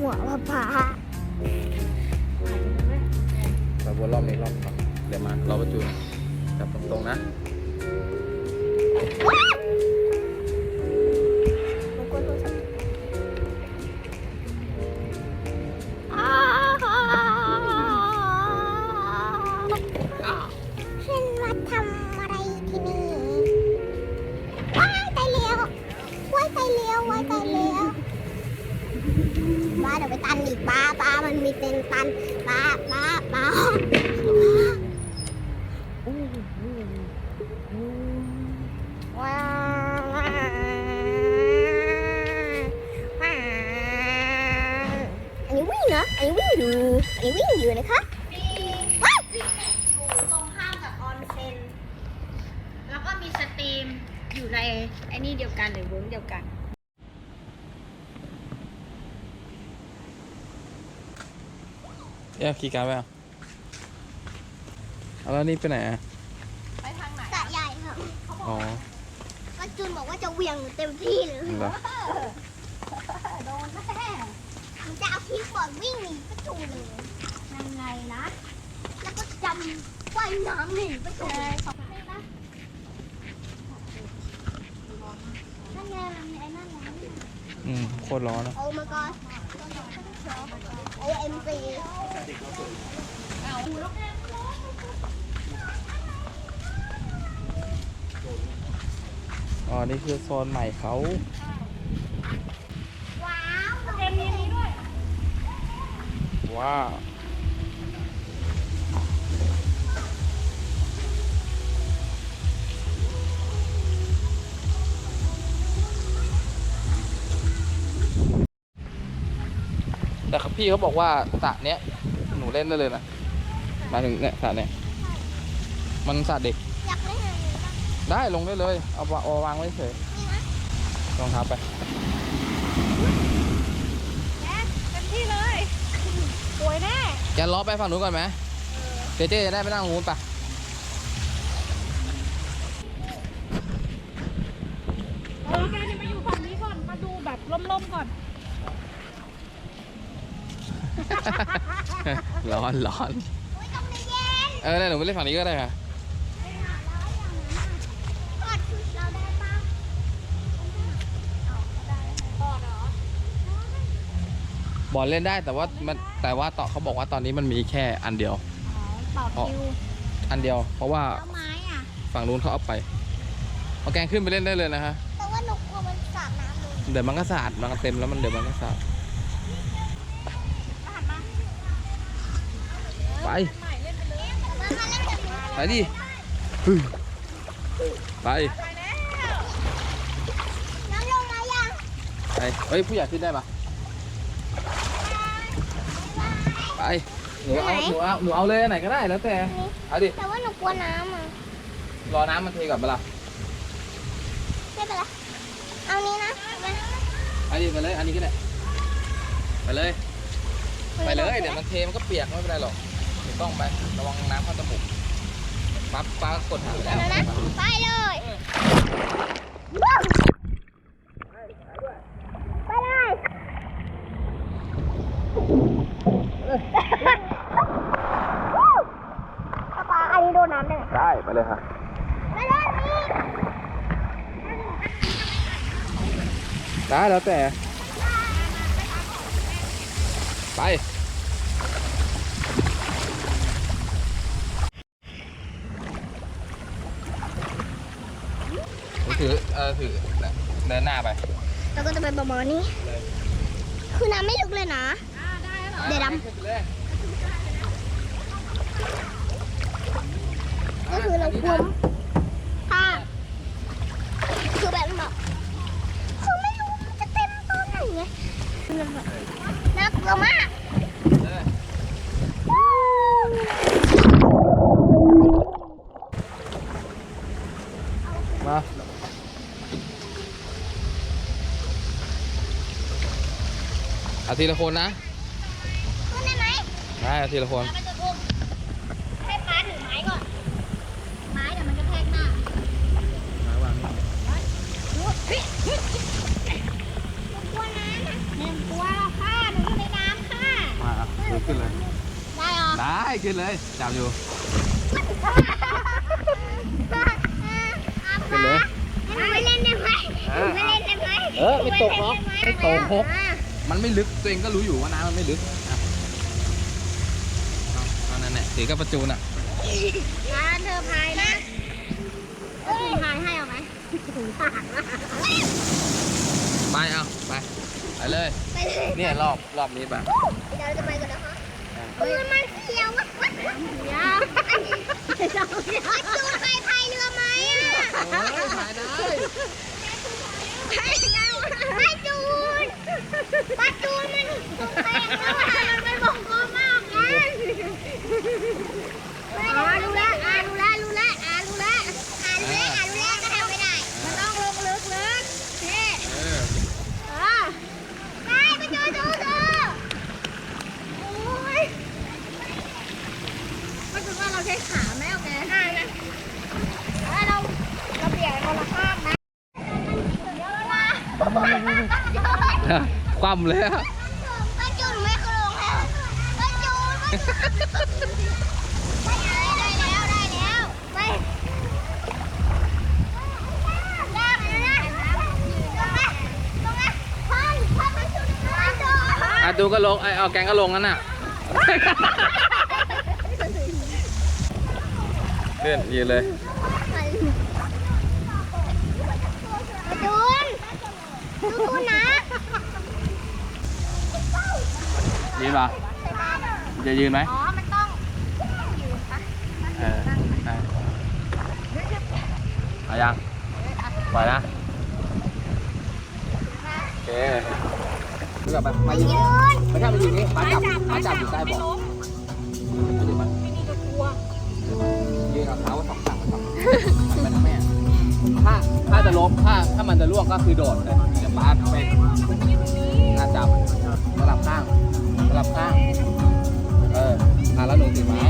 หัวว่าพระเราวนรอบนี้รอบเดี๋ยวมารอประจุจับตรงๆนะ อันนี้วิ่งเหรออันนี้วิ่งอยู่อันนี้วิ่งอยู่นะคะว้าวอยู่ตรงข้ามกับออนเซ็น แล้วก็มีสตรีมอยู่ในไอ้นี่เดียวกันหรือเวิร์กเดียวกันเอ๊ะขี่การดไปอะ แล้วนี่ไปไหนอะไปทางไหนสระใหญ่ค่ะอ๋อก็จูนบอกว่าจะเหวี่ยงเต็มที่เลยเหรอโดนแน่มันจะเอาคีย์บอร์ดวิ่งหนีประตูเลยยังไงนะ แล้วก็จำว่ายน้ำหนีประตูเลยนั่นไงมันมีไอ้นั่นไงอืมโคตรร้อนอะโอ้ my god OMG อ๋อ อ๋อ นี่คือโซนใหม่เขาว้าวเกมมีนี้ด้วย ว้าวแต่พี่เขาบอกว่าสระเนี้ย หนูเล่นได้เลยนะหมายถึงเนี่ยสระเนี้ย มันสระเด็ก ได้ลงได้เลย เอาวาเอาวางไว้เฉยนี่นะรองเท้าไปแน่เต็มที่เลยสวยแน่แกล้อไปฝั่งนู้นก่อนไหมเจเจจะได้ไปนั่งตรงนู้นปะเออแกนี่มาอยู่ฝั่งนี้ก่อน มาดูแบบล่มๆก่อน ร้อนร้อนอุ้ยตรงนี้เย็นเออเนี่ยหนูไปเล่นฝั่งนี้ก็ได้ค่ะ บอลเล่นได้แต่ว่ามันแต่ว่าต่อเขาบอกว่าตอนนี้มันมีแค่อันเดียว ต่ออ๋อคิวอันเดียว เพราะว่าแล้วไม้อะ ฝั่งนู้นเขาเอาไปเอาแกงขึ้นไปเล่นได้เลยนะฮะแต่ว่าหนูกลัวมันสาดน้ำเลยเดี๋ยวมันก็สาดมันก็เต็มแล้วมันเดี๋ยวมันก็สาดไปใหม่เล่นไปเลยมามาเล่นแบบนี้ไปดิฮึ่มไปไปแล้วน้ำลงมายังไปเฮ้ยผู้ใหญ่ขึ้นได้ปะ ไปหนูเอาหนูเอาหนูเอาเลยอันไหนก็ได้แล้วแต่เอาดิแต่ว่าหนูกลัวน้ำอะรอน้ำมันเทก่อนเปะล่าไม่เป็นไรเอานี้นะมาไปดิไปเลยอันนี้ก็ได้ไปเลย ไปเลยเดี๋ยวมันเทมันก็เปียกไม่เป็นไรหรอกถูกต้องไประวังน้ำเข้าจมูกปั๊บป้ากดหาไปแล้วเดี๋ยวนะไปเลยว้าวไปเลยป๊าป๊าอันนี้โดนน้ำ ได้ไหมได้ไปเลยค่ะไปเลยนี่ได้แล้วแต่ ไปถือเออถือเดินหน้าไป เราก็จะไปประมาณนี้ คือน้ำไม่ลึกเลยนะอ่าได้แล้วเหรอเดี๋ยวดำ ขึ้นไปเลย ก็คือเรากลัวถ้าคือแบบแบบคือไม่รู้มันจะเต็มตอนไหนไงคือแบบน่ากลัวมากเลยมาเอาทีละคนนะขึ้นได้ไหมได้เอาทีละคน เราไปจุดอุ้มให้ป้าถือไม้ก่อน ไม้เดี๋ยวมันจะแทกหน้าหนู กลัวน้ำนะหนึ่งกลัวหรอกค่ะหนูอยู่ในน้ำค่ะมาขึ้นเลย ได้เหรอ ได้ขึ้นเลย จับอยู่ ขึ้นเลยให้หนูไปเล่นได้ไหมเอหนูอไปเล่นได้ไหมเออไม่ตกหรอกไม่ตกหรอกอะมันไม่ลึกตัวเองก็รู้อยู่ว่าน้ำมันไม่ลึกอะเอาเอานั่นแหละถือกับประจูนอะร้านเธอพายนะเอ้ยพายให้เอาไหมถึงปากนะ ไปเอาไปไไปเลย ไปเลยเนี่ยรอบรอบนี้ป่ะเดี๋ยวเราจะไปกันนะคะปืนมันเขียววะเดี๋ยวปัจจุไปพายเรือไหมอะ เฮ้ยถ่ายได้ ปัจจูนปัจจูนมันตกแตกแล้วอะมันไม่บอกกมากนะอ๋อรู้แล้วอ่ารู้แล้วรู้แล้วอ่ารู้แล้วอ่ารู้แล้วอ่ารู้แล้วก็ทำไม่ได้ มันต้องลงลึกลึกนี่ เออ อ่าได้ปัจจูนดูดูโอ้ย มันคือว่าเราใช้ขาไหมโอเค อ่านะอ่าเราเราเปลี่ยนคนละข้างนะเดี๋ยวเวลา คว่ำเลยอะป้าจูนไม่เคยลงแล้วป้าจูนป้าจูนได้แล้วได้แล้วไปได้แล้วนะตรงนั้ตรงนั้นพ่อพ่อป้าจูนปจูนอะดูก็ลงไอ้เอาแกงก็ลงนั่นน่ะเลื่อนยืนเลย ดูนะยืนป่ะจะยืนไหมอ๋อ มันต้องยืนปะเออได้เอายังปล่อยนะโอเคดูแบบมายืนยืนไม่ใช่มายืนนี่มาจับมาจับอยู่ใต้เบาะมายืนมาไม่นี่ก็กลัวยืนเอาเท้าสองข้างมาจับไปนะแม่ ถ้าถ้าจะล้มถ้าถ้ามันจะล่วงก็คือโดดเลยเดี๋ยวป้าไปหน้าจับสลับข้างสลับข้าง เอออะแล้วหนูติดไม้